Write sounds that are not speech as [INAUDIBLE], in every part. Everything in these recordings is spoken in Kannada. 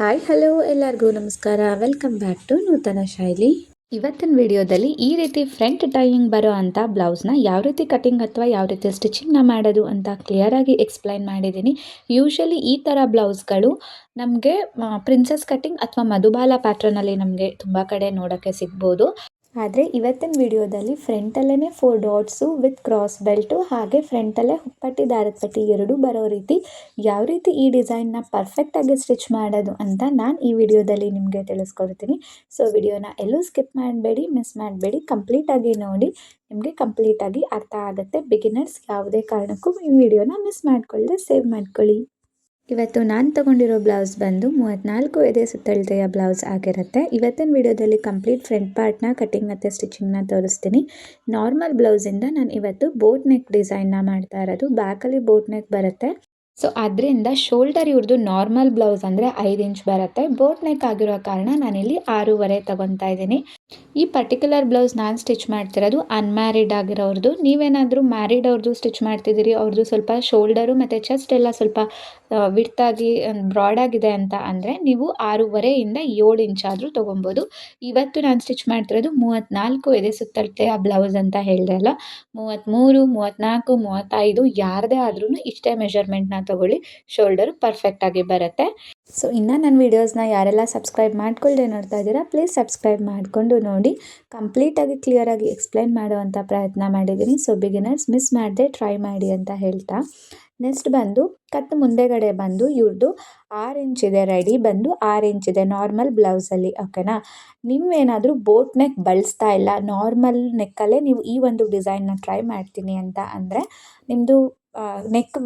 ಹಾಯ್ ಹಲೋ ಎಲ್ಲರಿಗೂ ನಮಸ್ಕಾರ. ವೆಲ್ಕಮ್ ಬ್ಯಾಕ್ ಟು ನೂತನ ಶೈಲಿ. ಇವತ್ತಿನ ವಿಡಿಯೋದಲ್ಲಿ ಈ ರೀತಿ ಫ್ರಂಟ್ ಟೈಯಿಂಗ್ ಬರೋ ಅಂಥ ಬ್ಲೌಸ್ನ ಯಾವ ರೀತಿ ಕಟಿಂಗ್ ಅಥವಾ ಯಾವ ರೀತಿ ಸ್ಟಿಚಿಂಗ್ನ ಮಾಡೋದು ಅಂತ ಕ್ಲಿಯರಾಗಿ ಎಕ್ಸ್ಪ್ಲೈನ್ ಮಾಡಿದ್ದೀನಿ. ಯೂಶಲಿ ಈ ಥರ ಬ್ಲೌಸ್ಗಳು ನಮಗೆ ಪ್ರಿನ್ಸಸ್ ಕಟಿಂಗ್ ಅಥವಾ ಮಧುಬಾಲ ಪ್ಯಾಟ್ರನಲ್ಲಿ ನಮಗೆ ತುಂಬ ಕಡೆ ನೋಡೋಕ್ಕೆ ಸಿಗ್ಬೋದು. ಆದರೆ ಇವತ್ತಿನ ವಿಡಿಯೋದಲ್ಲಿ ಫ್ರಂಟಲ್ಲೇ four dots with cross belt ಹಾಗೆ ಫ್ರಂಟಲ್ಲೇ ಹುಪ್ಪಟ್ಟಿ ದಾರದ ಪಟ್ಟಿ ಎರಡೂ ಬರೋ ರೀತಿ ಯಾವ ರೀತಿ ಈ ಡಿಸೈನ್ನ ಪರ್ಫೆಕ್ಟಾಗಿ ಸ್ಟಿಚ್ ಮಾಡೋದು ಅಂತ ನಾನು ಈ ವಿಡಿಯೋದಲ್ಲಿ ನಿಮಗೆ ತಿಳಿಸ್ಕೊಡ್ತೀನಿ. ಸೊ ವಿಡಿಯೋನ ಎಲ್ಲೂ ಸ್ಕಿಪ್ ಮಾಡಬೇಡಿ ಮಿಸ್ ಮಾಡಬೇಡಿ ಕಂಪ್ಲೀಟಾಗಿ ನೋಡಿ, ನಿಮಗೆ ಕಂಪ್ಲೀಟಾಗಿ ಅರ್ಥ ಆಗುತ್ತೆ. ಬಿಗಿನರ್ಸ್ ಯಾವುದೇ ಕಾರಣಕ್ಕೂ ಈ ವಿಡಿಯೋನ ಮಿಸ್ ಮಾಡಿಕೊಳ್ಳದೆ ಸೇವ್ ಮಾಡ್ಕೊಳ್ಳಿ. ಇವತ್ತು ನಾನು ತೊಗೊಂಡಿರೋ ಬ್ಲೌಸ್ ಬಂದು ಮೂವತ್ತ್ನಾಲ್ಕು ಎದೆ ಸುತ್ತಳತೆಯ ಬ್ಲೌಸ್ ಆಗಿರುತ್ತೆ. ಇವತ್ತಿನ ವಿಡಿಯೋದಲ್ಲಿ ಕಂಪ್ಲೀಟ್ ಫ್ರಂಟ್ ಪಾರ್ಟ್ನ, ಕಟಿಂಗ್ ಮತ್ತು ಸ್ಟಿಚಿಂಗ್ನ ತೋರಿಸ್ತೀನಿ. ನಾರ್ಮಲ್ ಬ್ಲೌಸಿಂದ ನಾನು ಇವತ್ತು ಬೋಟ್ ನೆಕ್ ಡಿಸೈನ್ನ ಮಾಡ್ತಾ ಇರೋದು. ಬ್ಯಾಕಲ್ಲಿ ಬೋಟ್ ನೆಕ್ ಬರುತ್ತೆ. ಸೊ, ಅದರಿಂದ ಶೋಲ್ಡರ್ ಇವ್ರದ್ದು ನಾರ್ಮಲ್ ಬ್ಲೌಸ್ ಅಂದರೆ ಐದು ಇಂಚ್ ಬರುತ್ತೆ. ಬೋಟ್ ನೆಕ್ ಆಗಿರೋ ಕಾರಣ ನಾನಿಲ್ಲಿ ಆರೂವರೆ ತಗೊತಾ ಇದ್ದೀನಿ. ಈ ಪರ್ಟಿಕ್ಯುಲರ್ ಬ್ಲೌಸ್ ನಾನು ಸ್ಟಿಚ್ ಮಾಡ್ತಿರೋದು ಅನ್ಮ್ಯಾರಿಡ್ ಆಗಿರೋರ್ದು. ನೀವೇನಾದರೂ ಮ್ಯಾರಿಡ್ ಅವ್ರದ್ದು ಸ್ಟಿಚ್ ಮಾಡ್ತಿದ್ದೀರಿ ಅವ್ರದ್ದು ಸ್ವಲ್ಪ ಶೋಲ್ಡರು ಮತ್ತು ಚೆಸ್ಟ್ ಎಲ್ಲ ಸ್ವಲ್ಪ ವಿಡ್ತಾಗಿ ಬ್ರಾಡ್ ಆಗಿದೆ ಅಂತ ಅಂದರೆ ನೀವು ಆರೂವರೆಯಿಂದ ಏಳು ಇಂಚಾದರೂ ತೊಗೊಬೋದು. ಇವತ್ತು ನಾನು ಸ್ಟಿಚ್ ಮಾಡ್ತಿರೋದು ಮೂವತ್ತ್ನಾಲ್ಕು ಎದೆ ಸುತ್ತಳತೆಯ ಬ್ಲೌಸ್ ಅಂತ ಹೇಳಿದೆ ಅಲ್ಲ? ಮೂವತ್ತ್ಮೂರು ಮೂವತ್ತ್ನಾಲ್ಕು ಮೂವತ್ತೈದು, ಯಾರದೇ ಆದ್ರೂ ಇಷ್ಟೇ ಮೆಷರ್ಮೆಂಟ್ನ ತೊಗೊಳ್ಳಿ. ಶೋಲ್ಡರ್ ಪರ್ಫೆಕ್ಟಾಗಿ ಬರುತ್ತೆ. ಸೊ ಇನ್ನು ನನ್ನ ವೀಡಿಯೋಸ್ನ ಯಾರೆಲ್ಲ ಸಬ್ಸ್ಕ್ರೈಬ್ ಮಾಡ್ಕೊಳ್ಳದೆ ನೋಡ್ತಾ ಇದ್ದೀರಾ ಪ್ಲೀಸ್ ಸಬ್ಸ್ಕ್ರೈಬ್ ಮಾಡಿಕೊಂಡು ನೋಡಿ. ಕಂಪ್ಲೀಟಾಗಿ ಕ್ಲಿಯರಾಗಿ ಎಕ್ಸ್ಪ್ಲೈನ್ ಮಾಡುವಂಥ ಪ್ರಯತ್ನ ಮಾಡಿದ್ದೀನಿ. ಸೊ ಬಿಗಿನರ್ಸ್ ಮಿಸ್ ಮಾಡದೆ ಟ್ರೈ ಮಾಡಿ ಅಂತ ಹೇಳ್ತಾ. ನೆಕ್ಸ್ಟ್ ಬಂದು ಕತ್ತು ಮುಂದೆಗಡೆ ಬಂದು ಇವ್ರದ್ದು ಆರು ಇಂಚಿದೆ ರೆಡಿ ಬಂದು ಆರು ಇಂಚಿದೆ ನಾರ್ಮಲ್ ಬ್ಲೌಸಲ್ಲಿ ಓಕೆನಾ ನೀವೇನಾದರೂ ಬೋಟ್ ನೆಕ್ ಬಳಸ್ತಾ ಇಲ್ಲ ನಾರ್ಮಲ್ ನೆಕ್ಕಲ್ಲೇ ನೀವು ಈ ಒಂದು ಡಿಸೈನ್ನ ಟ್ರೈ ಮಾಡ್ತೀನಿ ಅಂತ ಅಂದರೆ ನಿಮ್ಮದು ನೆಕ್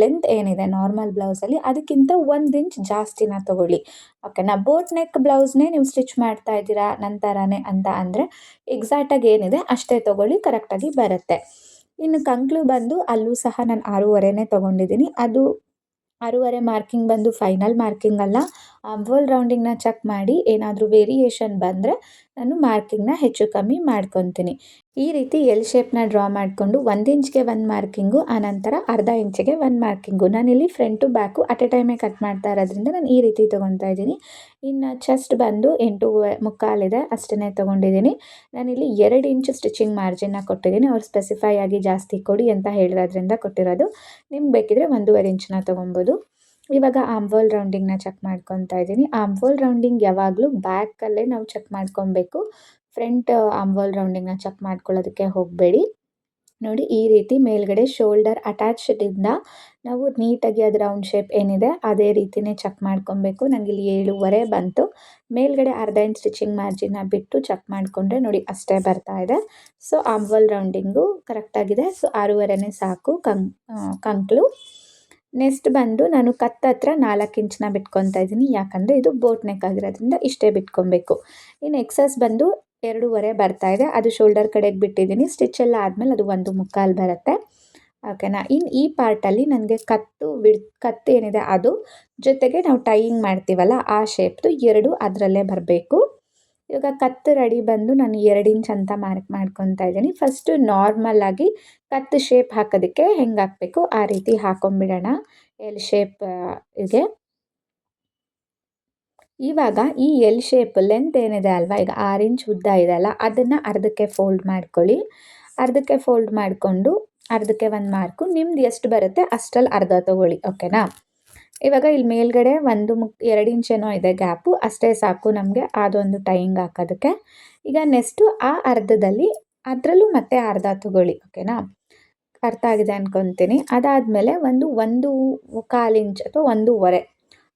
ಲೆಂತ್ ಏನಿದೆ ನಾರ್ಮಲ್ ಬ್ಲೌಸಲ್ಲಿ ಅದಕ್ಕಿಂತ ಒಂದು ಇಂಚ್ ಜಾಸ್ತಿನ ತಗೊಳ್ಳಿ. ಓಕೆನಾ ಬೋಟ್ ನೆಕ್ ಬ್ಲೌಸ್ನೇ ನೀವು ಸ್ಟಿಚ್ ಮಾಡ್ತಾ ಇದ್ದೀರಾ ನಂತರನೇ ಅಂತ ಅಂದರೆ ಎಕ್ಸಾಕ್ಟಾಗಿ ಏನಿದೆ ಅಷ್ಟೇ ತೊಗೊಳ್ಳಿ ಕರೆಕ್ಟಾಗಿ ಬರುತ್ತೆ. ಇನ್ನು ಕಂಕ್ಲು ಬಂದು ಅಲ್ಲೂ ಸಹ ನಾನು ಆರೂವರೆನೇ ತೊಗೊಂಡಿದ್ದೀನಿ. ಅದು ಆರೂವರೆ ಮಾರ್ಕಿಂಗ್ ಬಂದು ಫೈನಲ್ ಮಾರ್ಕಿಂಗ್ ಅಲ್ಲ. ಆಮ್ವೋಲ್ ರೌಂಡಿಂಗ್ನ ಚೆಕ್ ಮಾಡಿ ಏನಾದರೂ ವೇರಿಯೇಷನ್ ಬಂದರೆ ನಾನು ಮಾರ್ಕಿಂಗ್ನ ಹೆಚ್ಚು ಕಮ್ಮಿ ಮಾಡ್ಕೊತೀನಿ. ಈ ರೀತಿ ಎಲ್ ಶೇಪ್ನ ಡ್ರಾ ಮಾಡಿಕೊಂಡು ಒಂದು ಇಂಚ್ಗೆ ಒಂದು ಮಾರ್ಕಿಂಗು ಆನಂತರ ಅರ್ಧ ಇಂಚಿಗೆ ಒಂದು ಮಾರ್ಕಿಂಗು. ನಾನಿಲ್ಲಿ ಫ್ರಂಟು ಬ್ಯಾಕು ಅಟ್ ಎ ಟೈಮೇ ಕಟ್ ಮಾಡ್ತಾ ಇರೋದ್ರಿಂದ ನಾನು ಈ ರೀತಿ ತೊಗೊತಾ ಇದ್ದೀನಿ. ಇನ್ನು ಚೆಸ್ಟ್ ಬಂದು ಎಂಟು ಮುಕ್ಕಾಲಿದೆ, ಅಷ್ಟನ್ನೇ ತೊಗೊಂಡಿದ್ದೀನಿ. ನಾನಿಲ್ಲಿ ಎರಡು ಇಂಚು ಸ್ಟಿಚಿಂಗ್ ಮಾರ್ಜಿನ್ನ ಕೊಟ್ಟಿದ್ದೀನಿ. ಅವ್ರು ಸ್ಪೆಸಿಫೈ ಆಗಿ ಜಾಸ್ತಿ ಕೊಡಿ ಅಂತ ಹೇಳಿರೋದ್ರಿಂದ ಕೊಟ್ಟಿರೋದು. ನಿಮ್ಗೆ ಬೇಕಿದ್ರೆ ಒಂದೂವರೆ ಇಂಚನ್ನ ತೊಗೊಬೋದು ಇವಾಗ ಆಂಬೋಲ್ ರೌಂಡಿಂಗ್ನ ಚೆಕ್ ಮಾಡ್ಕೊತಾ ಇದ್ದೀನಿ. ಆಂಬೋಲ್ ರೌಂಡಿಂಗ್ ಯಾವಾಗಲೂ ಬ್ಯಾಕಲ್ಲೇ ನಾವು ಚೆಕ್ ಮಾಡ್ಕೊಬೇಕು. ಫ್ರಂಟ್ ಆಂಬೋಲ್ ರೌಂಡಿಂಗ್ನ ಚೆಕ್ ಮಾಡ್ಕೊಳ್ಳೋದಕ್ಕೆ ಹೋಗಬೇಡಿ. ನೋಡಿ, ಈ ರೀತಿ ಮೇಲ್ಗಡೆ ಶೋಲ್ಡರ್ ಅಟ್ಯಾಚ್ಡಿಂದ ನಾವು ನೀಟಾಗಿ ಅದು ರೌಂಡ್ ಶೇಪ್ ಏನಿದೆ, ಅದೇ ರೀತಿಯೇ ಚೆಕ್ ಮಾಡ್ಕೊಬೇಕು. ನನಗೆ ಇಲ್ಲಿ ಏಳುವರೆ ಬಂತು. ಮೇಲ್ಗಡೆ ಅರ್ಧ ಇಂಚ್ ಸ್ಟಿಚಿಂಗ್ ಮಾರ್ಜಿನ್ನ ಬಿಟ್ಟು ಚೆಕ್ ಮಾಡಿಕೊಂಡ್ರೆ ನೋಡಿ ಅಷ್ಟೇ ಬರ್ತಾ ಇದೆ. ಸೊ ಆಂಬೋಲ್ ರೌಂಡಿಂಗು ಕರೆಕ್ಟಾಗಿದೆ ಸೊ ಆರೂವರೆನೇ ಸಾಕು. ಕಂಕ್ ಕಂಕ್ಳು ನೆಕ್ಸ್ಟ್ ಬಂದು ನಾನು ಕತ್ತತ್ರ ನಾಲ್ಕು ಇಂಚನ್ನ ಬಿಟ್ಕೊತಾ ಇದ್ದೀನಿ. ಯಾಕಂದರೆ ಇದು ಬೋಟ್ ನೆಕ್ ಆಗಿರೋದ್ರಿಂದ ಇಷ್ಟೇ ಬಿಟ್ಕೊಬೇಕು ಇನ್ನು ಎಕ್ಸಸ್ ಬಂದು ಎರಡೂವರೆ ಬರ್ತಾ ಇದೆ. ಅದು ಶೋಲ್ಡರ್ ಕಡೆಗೆ ಬಿಟ್ಟಿದ್ದೀನಿ. ಸ್ಟಿಚ್ ಎಲ್ಲ ಆದಮೇಲೆ ಅದು ಒಂದು ಮುಕ್ಕಾಲು ಬರುತ್ತೆ. ಓಕೆನಾ ಇನ್ನು ಈ ಪಾರ್ಟಲ್ಲಿ ನನಗೆ ಕತ್ತು ವಿಡ್, ಕತ್ತು ಏನಿದೆ ಅದು? ಜೊತೆಗೆ ನಾವು ಟೈಯಿಂಗ್ ಮಾಡ್ತೀವಲ್ಲ, ಆ ಶೇಪ್ದು ಎರಡು ಅದರಲ್ಲೇ ಬರಬೇಕು. ಇವಾಗ ಕತ್ತು ರೆಡಿ ಬಂದು ನಾನು ಎರಡು ಇಂಚ್ ಅಂತ ಮಾರ್ಕ್ ಮಾಡ್ಕೊತಾ ಇದ್ದೀನಿ. ಫಸ್ಟು ನಾರ್ಮಲ್ಲಾಗಿ ಕತ್ತು ಶೇಪ್ ಹಾಕೋದಕ್ಕೆ ಹೆಂಗೆ ಹಾಕಬೇಕು? ಆ ರೀತಿ ಹಾಕೊಂಬಿಡೋಣ. ಎಲ್ ಶೇಪ್ ಇದೆ ಇವಾಗ ಈ ಎಲ್ ಶೇಪ್ ಲೆಂತ್ ಏನಿದೆ ಅಲ್ವಾ? ಈಗ ಆರು ಇಂಚ್ ಉದ್ದ ಇದೆ ಅಲ್ಲ? ಅದನ್ನು ಅರ್ಧಕ್ಕೆ ಫೋಲ್ಡ್ ಮಾಡ್ಕೊಳ್ಳಿ. ಅರ್ಧಕ್ಕೆ ಫೋಲ್ಡ್ ಮಾಡಿಕೊಂಡು, ಅರ್ಧಕ್ಕೆ ಒಂದು ಮಾರ್ಕು. ನಿಮ್ದು ಎಷ್ಟು ಬರುತ್ತೆ? ಅಷ್ಟರಲ್ಲಿ ಅರ್ಧ ತೊಗೊಳ್ಳಿ ಓಕೆನಾ ಇವಾಗ ಇಲ್ಲಿ ಮೇಲ್ಗಡೆ ಒಂದು ಮುಕ್, ಎರಡು ಇಂಚೇನೋ ಇದೆ ಗ್ಯಾಪು, ಅಷ್ಟೇ ಸಾಕು ನಮಗೆ ಅದೊಂದು ಟೈಯಿಂಗ್ ಹಾಕೋದಕ್ಕೆ. ಈಗ ನೆಕ್ಸ್ಟು ಆ ಅರ್ಧದಲ್ಲಿ ಅದರಲ್ಲೂ ಮತ್ತೆ ಅರ್ಧ ತಗೊಳ್ಳಿ ಓಕೆನಾ ಅರ್ಥ ಆಗಿದೆ ಅನ್ಕೊತೀನಿ. ಅದಾದಮೇಲೆ ಒಂದು ಒಂದು ಕಾಲು ಇಂಚ್ ಅಥವಾ ಒಂದೂವರೆ,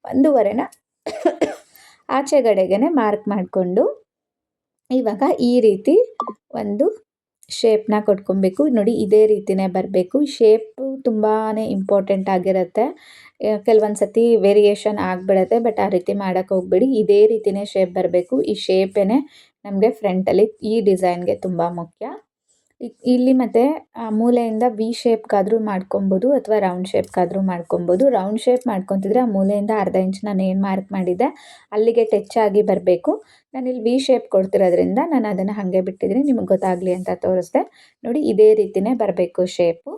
ಒಂದೂವರೆನ [COUGHS] ಆಚೆಗಡೆಗೆ ಮಾರ್ಕ್ ಮಾಡಿಕೊಂಡು ಇವಾಗ ಈ ರೀತಿ ಒಂದು ಶೇಪ್ನ ಕೊಟ್ಕೊಬೇಕು. ನೋಡಿ, ಇದೇ ರೀತಿನೇ ಬರಬೇಕು. ಶೇಪು ತುಂಬಾ ಇಂಪಾರ್ಟೆಂಟ್ ಆಗಿರುತ್ತೆ. ಕೆಲವೊಂದು ಸತಿ ವೇರಿಯೇಷನ್ ಆಗಿಬಿಡತ್ತೆ ಬಟ್ ಆ ರೀತಿ ಮಾಡೋಕ್ಕೆ ಹೋಗ್ಬೇಡಿ. ಇದೇ ರೀತಿಯೇ ಶೇಪ್ ಬರಬೇಕು. ಈ ಶೇಪೇ ನಮಗೆ ಫ್ರಂಟಲ್ಲಿ ಈ ಡಿಸೈನ್ಗೆ ತುಂಬ ಮುಖ್ಯ. ಇಲ್ಲಿ ಮತ್ತೆ ಮೂಲೆಯಿಂದ ವಿ ಶೇಪ್ಗಾದರೂ ಮಾಡ್ಕೊಬೋದು ಅಥವಾ ರೌಂಡ್ ಶೇಪ್ಗಾದರೂ ಮಾಡ್ಕೊಬೋದು. ರೌಂಡ್ ಶೇಪ್ ಮಾಡ್ಕೊತಿದ್ರೆ ಆ ಮೂಲೆಯಿಂದ ಅರ್ಧ ಇಂಚ್ ನಾನು ಏನು ಮಾರ್ಕ್ ಮಾಡಿದ್ದೆ, ಅಲ್ಲಿಗೆ ಟಚ್ ಆಗಿ ಬರಬೇಕು. ನಾನಿಲ್ಲಿ ವಿ ಶೇಪ್ ಕೊಡ್ತಿರೋದ್ರಿಂದ ನಾನು ಅದನ್ನು ಹಾಗೆ ಬಿಟ್ಟಿದ್ದೀನಿ, ನಿಮಗೆ ಗೊತ್ತಾಗಲಿ ಅಂತ ತೋರಿಸ್ದೆ. ನೋಡಿ, ಇದೇ ರೀತಿಯೇ ಬರಬೇಕು ಶೇಪು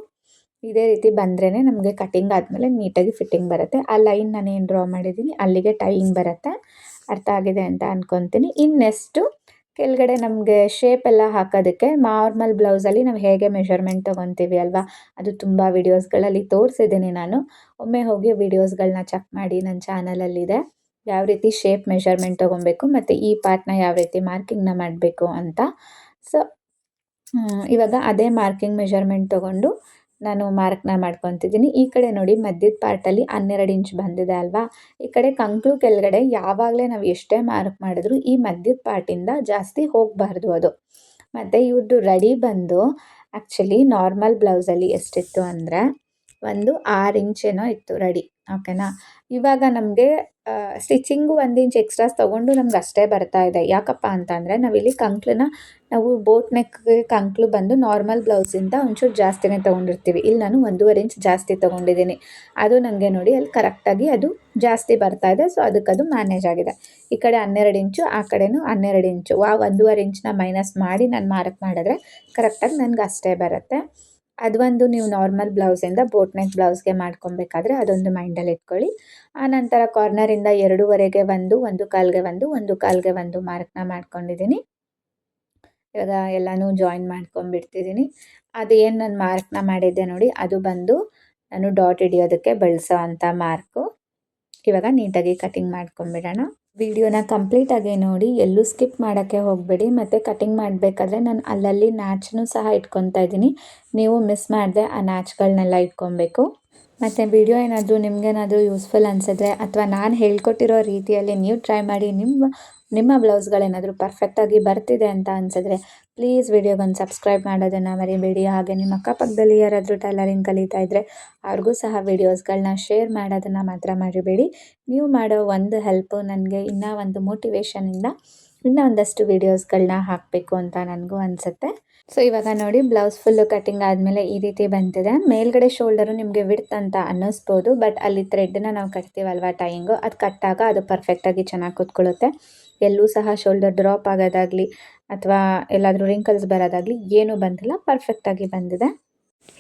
ಇದೇ ರೀತಿ ಬಂದ್ರೇ ನಮಗೆ ಕಟಿಂಗ್ ಆದಮೇಲೆ ನೀಟಾಗಿ ಫಿಟ್ಟಿಂಗ್ ಬರುತ್ತೆ. ಆ ಲೈನ್ ನಾನು ಏನು ಡ್ರಾ ಮಾಡಿದ್ದೀನಿ, ಅಲ್ಲಿಗೆ ಟೈಯಿಂಗ್ ಬರುತ್ತೆ. ಅರ್ಥ ಆಗಿದೆ ಅಂತ ಅಂದ್ಕೊತೀನಿ ಇನ್ನು ನೆಕ್ಸ್ಟು ಕೆಳಗಡೆ ನಮಗೆ ಶೇಪ್ ಎಲ್ಲ ಹಾಕೋದಕ್ಕೆ ನಾರ್ಮಲ್ ಬ್ಲೌಸಲ್ಲಿ ನಾವು ಹೇಗೆ ಮೆಷರ್ಮೆಂಟ್ ತೊಗೊತೀವಿ ಅಲ್ವಾ? ಅದು ತುಂಬ ವೀಡಿಯೋಸ್ಗಳಲ್ಲಿ ತೋರಿಸಿದ್ದೀನಿ ನಾನು. ಒಮ್ಮೆ ಹೋಗಿ ವೀಡಿಯೋಸ್ಗಳನ್ನ ಚೆಕ್ ಮಾಡಿ ನನ್ನ ಚಾನಲಲ್ಲಿದೆ ಯಾವ ರೀತಿ ಶೇಪ್ ಮೆಷರ್ಮೆಂಟ್ ತೊಗೊಬೇಕು ಮತ್ತು ಈ ಪಾರ್ಟ್ನ ಯಾವ ರೀತಿ ಮಾರ್ಕಿಂಗ್ನ ಮಾಡಬೇಕು ಅಂತ. ಸೊ ಇವಾಗ ಅದೇ ಮಾರ್ಕಿಂಗ್ ಮೆಷರ್ಮೆಂಟ್ ತೊಗೊಂಡು ನಾನು ಮಾರ್ಕ್ನ ಮಾಡ್ಕೊತಿದ್ದೀನಿ. ಈ ಕಡೆ ನೋಡಿ ಮಧ್ಯದ ಪಾರ್ಟಲ್ಲಿ ಹನ್ನೆರಡು ಇಂಚ್ ಬಂದಿದೆ ಅಲ್ವಾ? ಈ ಕಡೆ ಕಂಕ್ಳು ಕೆಳಗಡೆ ಯಾವಾಗಲೇ ನಾವು ಎಷ್ಟೇ ಮಾರ್ಕ್ ಮಾಡಿದ್ರು ಈ ಮಧ್ಯದ ಪಾರ್ಟಿಂದ ಜಾಸ್ತಿ ಹೋಗಬಾರ್ದು ಅದು. ಮತ್ತು ಇವ್ರದ್ದು ರೆಡಿ ಬಂದು ಆ್ಯಕ್ಚುಲಿ ನಾರ್ಮಲ್ ಬ್ಲೌಸಲ್ಲಿ ಎಷ್ಟಿತ್ತು ಅಂದರೆ ಒಂದು ಆರು ಇಂಚೇನೋ ಇತ್ತು ರೆಡಿ ಓಕೆನಾ ಇವಾಗ ನಮಗೆ ಸ್ಟಿಚಿಂಗು ಒಂದು ಇಂಚ್ ಎಕ್ಸ್ಟ್ರಾಸ್ ತೊಗೊಂಡು ನಮ್ಗೆ ಅಷ್ಟೇ ಬರ್ತಾ ಇದೆ. ಯಾಕಪ್ಪ ಅಂತಂದರೆ ನಾವಿಲ್ಲಿ ಕಂಕ್ಳನ್ನ ನಾವು ಬೋಟ್ ನೆಕ್ಗೆ ಕಂಕ್ಳು ಬಂದು ನಾರ್ಮಲ್ ಬ್ಲೌಸಿಂದ ಒಂಚೂರು ಜಾಸ್ತಿನೇ ತೊಗೊಂಡಿರ್ತೀವಿ. ಇಲ್ಲಿ ನಾನು ಒಂದೂವರೆ ಇಂಚ್ ಜಾಸ್ತಿ ತೊಗೊಂಡಿದ್ದೀನಿ. ಅದು ನನಗೆ ನೋಡಿ ಅಲ್ಲಿ ಕರೆಕ್ಟಾಗಿ ಅದು ಜಾಸ್ತಿ ಬರ್ತಾ ಇದೆ. ಸೊ ಅದಕ್ಕೆ ಅದು ಮ್ಯಾನೇಜ್ ಆಗಿದೆ. ಈ ಕಡೆ ಹನ್ನೆರಡು ಇಂಚು ಆ ಕಡೆನೂ ಹನ್ನೆರಡು ಇಂಚು ಆ ಒಂದೂವರೆ ಇಂಚನ್ನ ಮೈನಸ್ ಮಾಡಿ ನಾನು ಮಾರ್ಕ್ ಮಾಡಿದ್ರೆ ಕರೆಕ್ಟಾಗಿ ನನಗೆ ಅಷ್ಟೇ ಬರುತ್ತೆ. ಅದೊಂದು ನೀವು ನಾರ್ಮಲ್ ಬ್ಲೌಸಿಂದ ಬೋಟ್ ನೆಕ್ ಬ್ಲೌಸ್ಗೆ ಮಾಡ್ಕೊಬೇಕಾದ್ರೆ ಅದೊಂದು ಮೈಂಡಲ್ಲಿ ಇಟ್ಕೊಳ್ಳಿ. ಆನಂತರ ಕಾರ್ನರಿಂದ ಎರಡೂವರೆಗೆ ಒಂದು ಒಂದು ಕಾಲ್ಗೆ ಒಂದು ಒಂದು ಕಾಲ್ಗೆ ಒಂದು ಮಾರ್ಕ್ನ ಮಾಡ್ಕೊಂಡಿದ್ದೀನಿ. ಇವಾಗ ಎಲ್ಲನೂ ಜಾಯಿನ್ ಮಾಡ್ಕೊಂಬಿಡ್ತಿದ್ದೀನಿ ಅದು ಏನು ನಾನು ಮಾರ್ಕ್ನ ಮಾಡಿದ್ದೆ ನೋಡಿ, ಅದು ಬಂದು ನಾನು ಡಾಟ್ ಹಿಡಿಯೋದಕ್ಕೆ ಬಳಸೋ ಅಂಥ ಮಾರ್ಕು ಇವಾಗ ನೀಟಾಗಿ ಕಟಿಂಗ್ ಮಾಡ್ಕೊಂಬಿಡೋಣ ವಿಡಿಯೋನ ಕಂಪ್ಲೀಟಾಗಿ ನೋಡಿ, ಎಲ್ಲೂ ಸ್ಕಿಪ್ ಮಾಡೋಕ್ಕೆ ಹೋಗಬೇಡಿ. ಮತ್ತು ಕಟಿಂಗ್ ಮಾಡಬೇಕಾದ್ರೆ ನಾನು ಅಲ್ಲಲ್ಲಿ ನ್ಯಾಚನ್ನು ಸಹ ಇಟ್ಕೊತಾ ಇದ್ದೀನಿ. ನೀವು ಮಿಸ್ ಮಾಡಿದೆ ಆ ನ್ಯಾಚ್ಗಳನ್ನೆಲ್ಲ ಇಟ್ಕೊಬೇಕು. ಮತ್ತು ವಿಡಿಯೋ ಏನಾದರೂ ನಿಮಗೇನಾದರೂ ಯೂಸ್ಫುಲ್ ಅನಿಸಿದ್ರೆ ಅಥವಾ ನಾನು ಹೇಳ್ಕೊಟ್ಟಿರೋ ರೀತಿಯಲ್ಲಿ ನೀವು ಟ್ರೈ ಮಾಡಿ, ನಿಮ್ಮ ನಿಮ್ಮ ಬ್ಲೌಸ್ಗಳೇನಾದರೂ ಪರ್ಫೆಕ್ಟಾಗಿ ಬರ್ತಿದೆ ಅಂತ ಅನಿಸಿದ್ರೆ ಪ್ಲೀಸ್ ವಿಡಿಯೋಗೊಂದು ಸಬ್ಸ್ಕ್ರೈಬ್ ಮಾಡೋದನ್ನು ಮರಿಬೇಡಿ. ಹಾಗೆ ನಿಮ್ಮ ಅಕ್ಕಪಕ್ಕದಲ್ಲಿ ಯಾರಾದರೂ ಟೈಲರಿಂಗ್ ಕಲಿತಾ ಇದ್ದರೆ ಅವ್ರಿಗೂ ಸಹ ವಿಡಿಯೋಸ್ಗಳನ್ನ ಶೇರ್ ಮಾಡೋದನ್ನು ಮಾತ್ರ ಮರಿಬೇಡಿ. ನೀವು ಮಾಡೋ ಒಂದು ಹೆಲ್ಪು ನನಗೆ ಇನ್ನೂ ಒಂದು ಮೋಟಿವೇಶನಿಂದ ಇನ್ನೂ ಒಂದಷ್ಟು ವೀಡಿಯೋಸ್ಗಳನ್ನ ಹಾಕಬೇಕು ಅಂತ ನನಗೂ ಅನಿಸುತ್ತೆ. ಸೊ ಇವಾಗ ನೋಡಿ ಬ್ಲೌಸ್ ಫುಲ್ಲು ಕಟಿಂಗ್ ಆದಮೇಲೆ ಈ ರೀತಿ ಬಂತಿದೆ ಮೇಲ್ಗಡೆ ಶೋಲ್ಡರು ನಿಮಗೆ ವಿಡ್ತ್ ಅಂತ ಅನ್ನಿಸ್ಬೋದು ಬಟ್ ಅಲ್ಲಿ ಥ್ರೆಡ್ನ ನಾವು ಕಟ್ತೀವಲ್ವ ಟೈಯಿಂಗು ಅದು ಕಟ್ಟಾಗ ಅದು ಪರ್ಫೆಕ್ಟಾಗಿ ಚೆನ್ನಾಗಿ ಕೂತ್ಕೊಳ್ಳುತ್ತೆ. ಎಲ್ಲೂ ಸಹ ಶೋಲ್ಡರ್ ಡ್ರಾಪ್ ಆಗೋದಾಗಲಿ ಅಥವಾ ಎಲ್ಲಾದರೂ ರಿಂಕಲ್ಸ್ ಬರೋದಾಗಲಿ ಏನೂ ಬಂದಿಲ್ಲ ಪರ್ಫೆಕ್ಟಾಗಿ ಬಂದಿದೆ.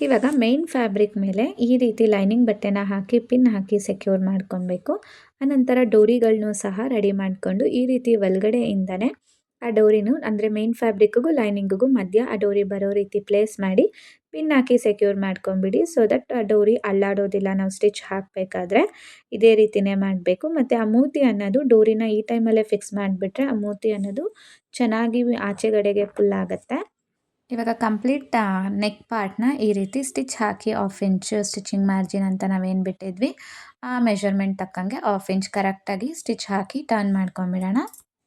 ಇವಾಗ ಮೇನ್ ಫ್ಯಾಬ್ರಿಕ್ ಮೇಲೆ ಈ ರೀತಿ ಲೈನಿಂಗ್ ಬಟ್ಟೆನ ಹಾಕಿ ಪಿನ್ ಹಾಕಿ ಸೆಕ್ಯೂರ್ ಮಾಡ್ಕೊಬೇಕು. ಆನಂತರ ಡೋರಿಗಳನ್ನೂ ಸಹ ರೆಡಿ ಮಾಡಿಕೊಂಡು ಈ ರೀತಿ ಒಳಗಡೆಯಿಂದನೇ ಆ ಡೋರಿನೂ, ಅಂದರೆ ಮೇನ್ ಫ್ಯಾಬ್ರಿಕ್ಗೂ ಲೈನಿಂಗಿಗೂ ಮಧ್ಯ ಆ ಡೋರಿ ಬರೋ ರೀತಿ ಪ್ಲೇಸ್ ಮಾಡಿ ಪಿನ್ ಹಾಕಿ ಸೆಕ್ಯೂರ್ ಮಾಡ್ಕೊಂಬಿಡಿ ಸೊ ದಟ್ ಡೋರಿ ಅಳ್ಳಾಡೋದಿಲ್ಲ ನಾವು ಸ್ಟಿಚ್ ಹಾಕಬೇಕಾದ್ರೆ ಇದೇ ರೀತಿಯೇ ಮಾಡಬೇಕು. ಮತ್ತು ಆ ಮೂತಿ ಅನ್ನೋದು ಡೋರಿನ ಈ ಟೈಮಲ್ಲೇ ಫಿಕ್ಸ್ ಮಾಡಿಬಿಟ್ರೆ ಆ ಮೂತಿ ಅನ್ನೋದು ಚೆನ್ನಾಗಿ ಆಚೆಗಡೆಗೆ ಫುಲ್ ಆಗುತ್ತೆ. ಇವಾಗ ಕಂಪ್ಲೀಟ್ ನೆಕ್ ಪಾರ್ಟ್ನ ಈ ರೀತಿ ಸ್ಟಿಚ್ ಹಾಕಿ ಆಫ್ ಇಂಚ್ ಸ್ಟಿಚಿಂಗ್ ಮಾರ್ಜಿನ್ ಅಂತ ನಾವೇನು ಬಿಟ್ಟಿದ್ವಿ? ಆ ಮೆಷರ್ಮೆಂಟ್ ತಕ್ಕಂಗೆ ಆಫ್ ಇಂಚ್ ಕರೆಕ್ಟಾಗಿ ಸ್ಟಿಚ್ ಹಾಕಿ ಟರ್ನ್ ಮಾಡ್ಕೊಂಬಿಡೋಣ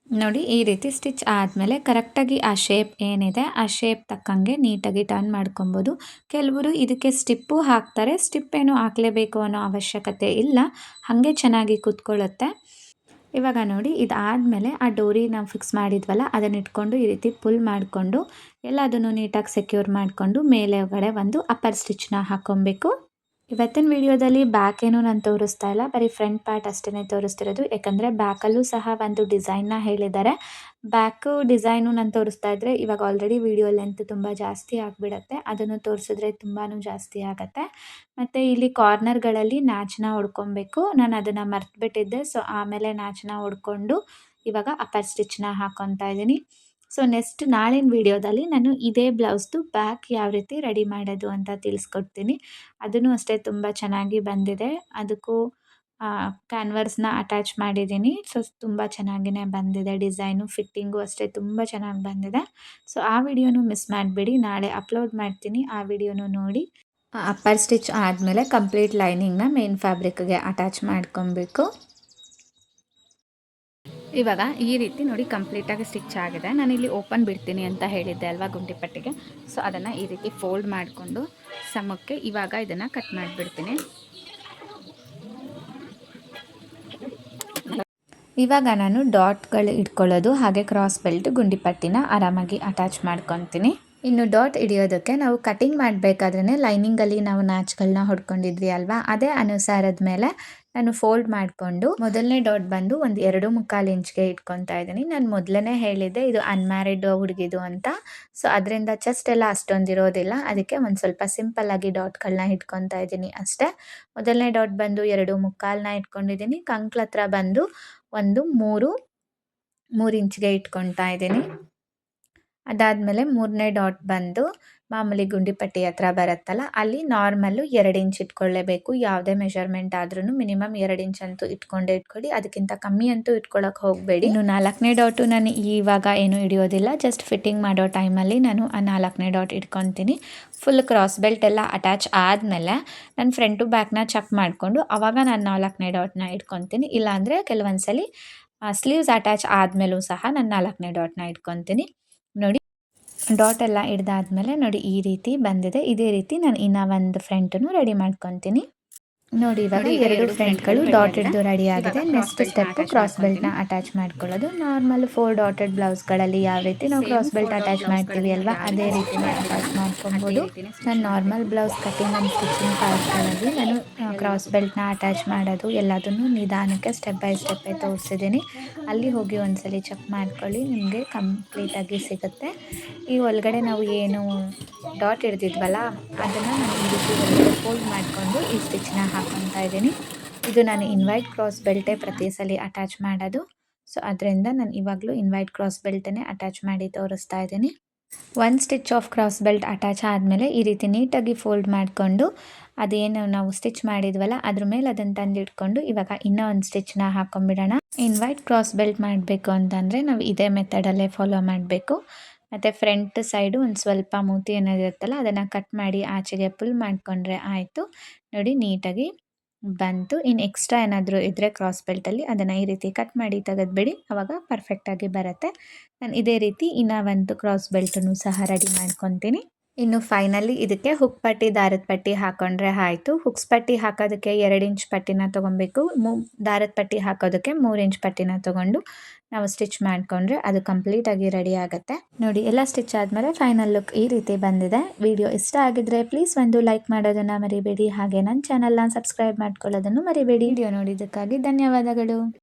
ನೋಡಿ, ಈ ರೀತಿ ಸ್ಟಿಚ್ ಆದಮೇಲೆ ಕರೆಕ್ಟಾಗಿ ಆ ಶೇಪ್ ಏನಿದೆ, ಆ ಶೇಪ್ ತಕ್ಕಂಗೆ ನೀಟಾಗಿ ಟರ್ನ್ ಮಾಡ್ಕೊಬೋದು. ಕೆಲವರು ಇದಕ್ಕೆ ಸ್ಟಿಪ್ಪು ಹಾಕ್ತಾರೆ. ಸ್ಟಿಪ್ ಏನು ಹಾಕಲೇಬೇಕು ಅನ್ನೋ ಅವಶ್ಯಕತೆ ಇಲ್ಲ. ಹಾಗೆ ಚೆನ್ನಾಗಿ ಕೂತ್ಕೊಳ್ಳುತ್ತೆ. ಇವಾಗ ನೋಡಿ, ಇದಾದಮೇಲೆ ಆ ಡೋರಿ ನಾವು ಫಿಕ್ಸ್ ಮಾಡಿದ್ವಲ್ಲ, ಅದನ್ನ ಇಟ್ಕೊಂಡು ಈ ರೀತಿ ಪುಲ್ ಮಾಡಿಕೊಂಡು ಎಲ್ಲದನ್ನು ನೀಟಾಗಿ ಸೆಕ್ಯೂರ್ ಮಾಡಿಕೊಂಡು ಮೇಲೆ ಒಳಗಡೆ ಒಂದು ಅಪ್ಪರ್ ಸ್ಟಿಚ್ನ ಹಾಕ್ಕೊಬೇಕು ಇವತ್ತಿನ ವಿಡಿಯೋದಲ್ಲಿ ಬ್ಯಾಕ್ ಏನು ನಾನು ತೋರಿಸ್ತಾ ಇಲ್ಲ, ಬರೀ ಫ್ರಂಟ್ ಪಾರ್ಟ್ ಅಷ್ಟೇ ತೋರಿಸ್ತಿರೋದು. ಯಾಕಂದರೆ ಬ್ಯಾಕಲ್ಲೂ ಸಹ ಒಂದು ಡಿಸೈನ್ನ ಹೇಳಿದ್ದಾರೆ. ಬ್ಯಾಕು ಡಿಸೈನು ನಾನು ತೋರಿಸ್ತಾ ಇದ್ದರೆ ಇವಾಗ ಆಲ್ರೆಡಿ ವಿಡಿಯೋ ಲೆಂತ್ ತುಂಬ ಜಾಸ್ತಿ ಆಗಿಬಿಡತ್ತೆ. ಅದನ್ನು ತೋರಿಸಿದ್ರೆ ತುಂಬಾ ಜಾಸ್ತಿ ಆಗುತ್ತೆ. ಮತ್ತು ಇಲ್ಲಿ ಕಾರ್ನರ್ಗಳಲ್ಲಿ ನಾಚನ್ನ ಹೊಡ್ಕೊಬೇಕು. ನಾನು ಅದನ್ನು ಮರ್ತುಬಿಟ್ಟಿದ್ದೆ ಸೊ ಆಮೇಲೆ ನಾಚನ್ನ ಹೊಡ್ಕೊಂಡು ಇವಾಗ ಅಪರ್ ಸ್ಟಿಚ್ನ ಹಾಕ್ಕೊತಾ ಇದ್ದೀನಿ. ಸೊ ನೆಕ್ಸ್ಟ್ ನಾಳಿನ ವಿಡಿಯೋದಲ್ಲಿ ನಾನು ಇದೇ ಬ್ಲೌಸ್ದು ಬ್ಯಾಕ್ ಯಾವ ರೀತಿ ರೆಡಿ ಮಾಡೋದು ಅಂತ ತಿಳಿಸ್ಕೊಡ್ತೀನಿ. ಅದನ್ನು ಅಷ್ಟೇ ತುಂಬ ಚೆನ್ನಾಗಿ ಬಂದಿದೆ. ಅದಕ್ಕೂ ಕ್ಯಾನ್ವರ್ಸ್ನ ಅಟ್ಯಾಚ್ ಮಾಡಿದ್ದೀನಿ. ಸೊ ತುಂಬ ಚೆನ್ನಾಗಿಯೇ ಬಂದಿದೆ. ಡಿಸೈನು ಫಿಟ್ಟಿಂಗು ಅಷ್ಟೇ ತುಂಬ ಚೆನ್ನಾಗಿ ಬಂದಿದೆ. ಸೊ ಆ ವಿಡಿಯೋನು ಮಿಸ್ ಮಾಡಿಬಿಡಿ. ನಾಳೆ ಅಪ್ಲೋಡ್ ಮಾಡ್ತೀನಿ. ಆ ವಿಡಿಯೋನು ನೋಡಿ. ಅಪ್ಪರ್ ಸ್ಟಿಚ್ ಆದಮೇಲೆ ಕಂಪ್ಲೀಟ್ ಲೈನಿಂಗ್ನ ಮೇನ್ ಫ್ಯಾಬ್ರಿಕ್ಗೆ ಅಟ್ಯಾಚ್ ಮಾಡ್ಕೊಬೇಕು. ಇವಾಗ ಈ ರೀತಿ ನೋಡಿ ಕಂಪ್ಲೀಟಾಗಿ ಸ್ಟಿಚ್ ಆಗಿದೆ. ನಾನು ಇಲ್ಲಿ ಓಪನ್ ಬಿಡ್ತೀನಿ ಅಂತ ಹೇಳಿದ್ದೆ ಅಲ್ವಾ ಗುಂಡಿ ಪಟ್ಟಿಗೆ ಸೊ ಅದನ್ನು ಈ ರೀತಿ ಫೋಲ್ಡ್ ಮಾಡಿಕೊಂಡು ಸಮಕ್ಕೆ ಇವಾಗ ಇದನ್ನು ಕಟ್ ಮಾಡಿಬಿಡ್ತೀನಿ. ಇವಾಗ ನಾನು ಡಾಟ್ಗಳು ಇಟ್ಕೊಳ್ಳೋದು ಹಾಗೆ ಕ್ರಾಸ್ ಬೆಲ್ಟ್ ಗುಂಡಿ ಪಟ್ಟಿನ ಆರಾಮಾಗಿ ಅಟ್ಯಾಚ್ ಮಾಡ್ಕೊತೀನಿ. ಇನ್ನು ಡಾಟ್ ಹಿಡಿಯೋದಕ್ಕೆ ನಾವು ಕಟಿಂಗ್ ಮಾಡಬೇಕಾದ್ರೆ ಲೈನಿಂಗಲ್ಲಿ ನಾವು ನಾಚ್ಗಳನ್ನ ಹೊಡ್ಕೊಂಡಿದ್ವಿ ಅಲ್ವಾ? ಅದೇ ಅನುಸಾರದ ಮೇಲೆ ನಾನು ಫೋಲ್ಡ್ ಮಾಡಿಕೊಂಡು ಮೊದಲನೇ ಡಾಟ್ ಬಂದು ಒಂದು ಎರಡು ಮುಕ್ಕಾಲು ಇಂಚ್ಗೆ ಇಟ್ಕೊತಾ ಇದ್ದೀನಿ. ನಾನು ಮೊದಲನೇ ಹೇಳಿದ್ದೆ ಇದು ಅನ್ಮ್ಯಾರಿಡ್ ಹುಡುಗಿದು ಅಂತ. ಸೊ ಅದರಿಂದ ಚೆಸ್ಟ್ ಎಲ್ಲ ಅಷ್ಟೊಂದು ಇರೋದಿಲ್ಲ. ಅದಕ್ಕೆ ಒಂದು ಸ್ವಲ್ಪ ಸಿಂಪಲ್ ಆಗಿ ಡಾಟ್ಗಳನ್ನ ಇಟ್ಕೊತಾ ಇದ್ದೀನಿ ಅಷ್ಟೇ. ಮೊದಲನೇ ಡಾಟ್ ಬಂದು ಎರಡು ಮುಕ್ಕಾಲನ್ನ ಇಟ್ಕೊಂಡಿದ್ದೀನಿ. ಕಂಕ್ಳ ಹತ್ರ ಬಂದು ಒಂದು ಮೂರು ಮೂರು ಇಂಚ್ಗೆ ಇಟ್ಕೊತಾ ಇದ್ದೀನಿ. ಅದಾದಮೇಲೆ ಮೂರನೇ ಡಾಟ್ ಬಂದು ಮಾಮೂಲಿ ಗುಂಡಿಪಟ್ಟಿ ಹತ್ರ ಬರುತ್ತಲ್ಲ, ಅಲ್ಲಿ ನಾರ್ಮಲ್ಲು ಎರಡು ಇಂಚ್ ಇಟ್ಕೊಳ್ಳೇಬೇಕು. ಯಾವುದೇ ಮೆಷರ್ಮೆಂಟ್ ಆದ್ರೂ ಮಿನಿಮಮ್ ಎರಡು ಇಂಚ್ ಅಂತೂ ಇಟ್ಕೊಂಡೇ ಇಟ್ಕೊಳ್ಳಿ. ಅದಕ್ಕಿಂತ ಕಮ್ಮಿ ಅಂತೂ ಇಟ್ಕೊಳ್ಳೋಕೆ ಹೋಗಬೇಡಿ. ಇನ್ನು ನಾಲ್ಕನೇ ಡಾಟು ನಾನು ಇವಾಗ ಏನು ಹಿಡಿಯೋದಿಲ್ಲ. ಜಸ್ಟ್ ಫಿಟ್ಟಿಂಗ್ ಮಾಡೋ ಟೈಮಲ್ಲಿ ನಾನು ಆ ನಾಲ್ಕನೇ ಡಾಟ್ ಇಟ್ಕೊತೀನಿ. ಫುಲ್ ಕ್ರಾಸ್ ಬೆಲ್ಟ್ ಎಲ್ಲ ಅಟ್ಯಾಚ್ ಆದಮೇಲೆ ನಾನು ಫ್ರೆಂಟು ಬ್ಯಾಕ್ನ ಚೆಕ್ ಮಾಡಿಕೊಂಡು ಆವಾಗ ನಾನು ನಾಲ್ಕನೇ ಡಾಟ್ನ ಇಟ್ಕೊತೀನಿ. ಇಲ್ಲಾಂದರೆ ಕೆಲವೊಂದ್ಸಲಿ ಸ್ಲೀವ್ಸ್ ಅಟ್ಯಾಚ್ ಆದಮೇಲೂ ಸಹ ನಾನು ನಾಲ್ಕನೇ ಡಾಟ್ನ ಇಟ್ಕೊತೀನಿ. ಡಾಟ್ ಎಲ್ಲ ಹಿಡ್ದಾದ್ಮೇಲೆ ನೋಡಿ ಈ ರೀತಿ ಬಂದಿದೆ. ಇದೇ ರೀತಿ ನಾನು ಇನ್ನ ಒಂದು ಫ್ರಂಟನ್ನು ರೆಡಿ ಮಾಡ್ಕೊತೀನಿ. ನೋಡಿ ಇವಾಗ ಎರಡು ಫ್ರಂಟ್ಗಳು ಡಾಟ್ ಹಿಡ್ದು ರೆಡಿ ಆಗಿದೆ. ನೆಕ್ಸ್ಟ್ ಸ್ಟೆಪ್ ಕ್ರಾಸ್ ಬೆಲ್ಟ್ನ ಅಟ್ಯಾಚ್ ಮಾಡ್ಕೊಳ್ಳೋದು. ನಾರ್ಮಲ್ ಫೋರ್ ಡಾಟೆಡ್ ಬ್ಲೌಸ್ಗಳಲ್ಲಿ ಯಾವ ರೀತಿ ನಾವು ಕ್ರಾಸ್ ಬೆಲ್ಟ್ ಅಟ್ಯಾಚ್ ಮಾಡ್ತೀವಿ ಅಲ್ವಾ? ಅದೇ ರೀತಿ ಅಟ್ಯಾಚ್ ನಾನು normal blouse cutting and stitching ಪಾರ್ಟ್ಗಳಲ್ಲಿ ನಾನು ಕ್ರಾಸ್ ಬೆಲ್ಟ್ನ ಅಟ್ಯಾಚ್ ಮಾಡೋದು, ಎಲ್ಲದನ್ನು ನಿಧಾನಕ್ಕೆ ಸ್ಟೆಪ್ ಬೈ ಸ್ಟೆಪ್ಪೇ ತೋರಿಸಿದ್ದೀನಿ. ಅಲ್ಲಿ ಹೋಗಿ ಒಂದ್ಸಲಿ ಚೆಕ್ ಮಾಡ್ಕೊಳ್ಳಿ, ನಿಮಗೆ ಕಂಪ್ಲೀಟಾಗಿ ಸಿಗುತ್ತೆ. ಈ ಒಳಗಡೆ ನಾವು ಏನು ಡಾಟ್ ಹಿಡ್ದಿದ್ವಲ್ಲ, ಅದನ್ನು ನಾನು ಈ ಫೋಲ್ಡ್ ಮಾಡಿಕೊಂಡು ಈ ಸ್ಟಿಚ್ನ ಹಾಕೊತಾ ಇದ್ದೀನಿ. ಇದು ನಾನು ಇನ್ವೈಟ್ ಕ್ರಾಸ್ ಬೆಲ್ಟೇ ಪ್ರತಿ ಸಲ ಅಟ್ಯಾಚ್ ಮಾಡೋದು. ಸೊ ಅದರಿಂದ ನಾನು ಇವಾಗಲೂ ಇನ್ವೈಟ್ ಕ್ರಾಸ್ ಬೆಲ್ಟನ್ನೇ ಅಟ್ಯಾಚ್ ಮಾಡಿ ತೋರಿಸ್ತಾ ಇದ್ದೀನಿ. One stitch of cross belt attach ಆದಮೇಲೆ ಈ ರೀತಿ ನೀಟಾಗಿ ಫೋಲ್ಡ್ ಮಾಡಿಕೊಂಡು ಅದೇನು ನಾವು ಸ್ಟಿಚ್ ಮಾಡಿದ್ವಲ್ಲ, ಅದ್ರ ಮೇಲೆ ಅದನ್ನು ತಂದಿಟ್ಕೊಂಡು ಇವಾಗ ಇನ್ನೂ ಒಂದು ಸ್ಟಿಚ್ನ ಹಾಕೊಂಡ್ಬಿಡೋಣ. ಇನ್ವೈಟ್ ಕ್ರಾಸ್ ಬೆಲ್ಟ್ ಮಾಡಬೇಕು ಅಂತಂದರೆ ನಾವು ಇದೇ ಮೆಥಡಲ್ಲೇ ಫಾಲೋ ಮಾಡಬೇಕು. ಮತ್ತು ಫ್ರಂಟ್ ಸೈಡು ಒಂದು ಸ್ವಲ್ಪ ಮೂತಿ ಏನಾದಿರುತ್ತಲ್ಲ ಅದನ್ನು ಕಟ್ ಮಾಡಿ ಆಚೆಗೆ ಪುಲ್ ಮಾಡಿಕೊಂಡ್ರೆ ಆಯಿತು. ನೋಡಿ ನೀಟಾಗಿ ಬಂತು. ಇನ್ನು ಎಕ್ಸ್ಟ್ರಾ ಏನಾದರೂ ಇದ್ದರೆ ಕ್ರಾಸ್ ಬೆಲ್ಟಲ್ಲಿ ಅದನ್ನು ಈ ರೀತಿ ಕಟ್ ಮಾಡಿ ತೆಗೆದುಬಿಡಿ. ಆವಾಗ ಪರ್ಫೆಕ್ಟಾಗಿ ಬರುತ್ತೆ. ನಾನು ಇದೇ ರೀತಿ ಇನ್ನೂ ಒಂದು ಕ್ರಾಸ್ ಬೆಲ್ಟನ್ನು ಸಹ ರೆಡಿ ಮಾಡ್ಕೊತೀನಿ. ಇನ್ನು ಫೈನಲಿ ಇದಕ್ಕೆ ಹುಕ್ ಪಟ್ಟಿ, ದಾರದ ಪಟ್ಟಿ ಹಾಕೊಂಡ್ರೆ ಆಯಿತು. ಹುಕ್ಸ್ ಪಟ್ಟಿ ಹಾಕೋದಕ್ಕೆ ಎರಡು ಇಂಚ್ ಪಟ್ಟಿನ ತೊಗೊಬೇಕು. ಮೂ, ದಾರದ ಪಟ್ಟಿ ಹಾಕೋದಕ್ಕೆ ಮೂರು ಇಂಚ್ ಪಟ್ಟಿನ ತೊಗೊಂಡು ನಾವು ಸ್ಟಿಚ್ ಮಾಡಿಕೊಂಡ್ರೆ ಅದು ಕಂಪ್ಲೀಟಾಗಿ ರೆಡಿ ಆಗುತ್ತೆ. ನೋಡಿ, ಎಲ್ಲ ಸ್ಟಿಚ್ ಆದಮೇಲೆ ಫೈನಲ್ ಲುಕ್ ಈ ರೀತಿ ಬಂದಿದೆ. ವಿಡಿಯೋ ಇಷ್ಟ ಆಗಿದ್ರೆ ಪ್ಲೀಸ್ ಒಂದು ಲೈಕ್ ಮಾಡೋದನ್ನು ಮರಿಬೇಡಿ. ಹಾಗೆ ನನ್ನ ಚಾನಲ್ನ ಸಬ್ಸ್ಕ್ರೈಬ್ ಮಾಡ್ಕೊಳ್ಳೋದನ್ನು ಮರಿಬೇಡಿ. ವಿಡಿಯೋ ನೋಡಿದ್ದಕ್ಕಾಗಿ ಧನ್ಯವಾದಗಳು.